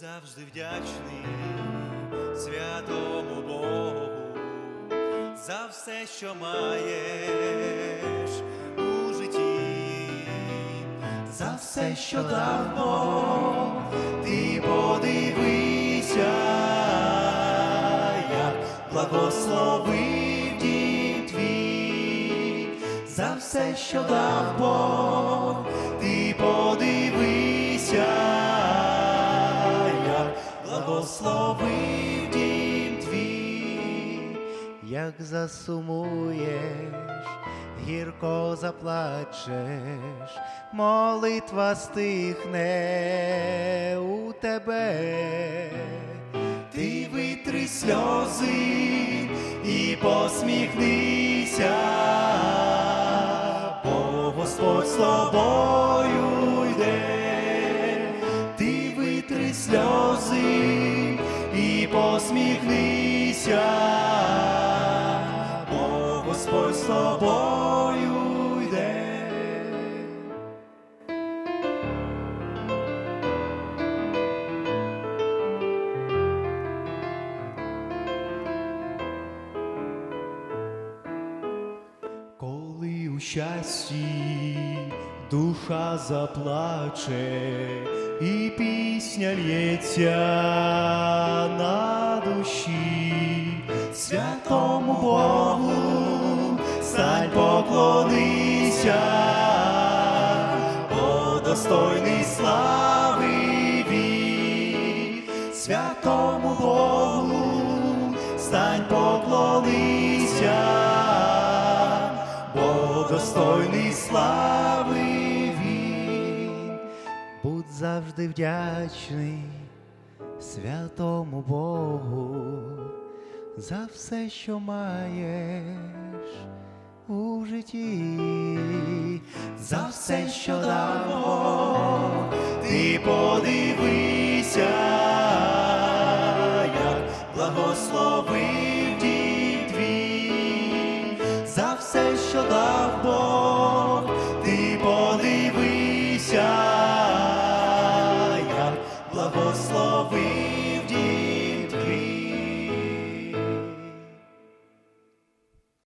завжди вдячний святому Богу за все, що маєш у житті, за все, що дав Бог, ти подивися, як благословив дім твій, за все, що дав Бог, благословив дім твій, як засумуєш, гірко заплачеш, молитва стихне у тебе. ти витри сльози і посміхнися, посміхнися, бо Господь з тобою йде. Коли у щасті душа заплаче, і пісня лється на душі, святому Богу, стань поклонися, бо достойний слави він, святому Богу, стань поклонися бо достойний слави завжди вдячний святому Богу за все, що маєш у житті, за все, що дамо, ти подивися, благословив дій твій, за все, що дав Бог.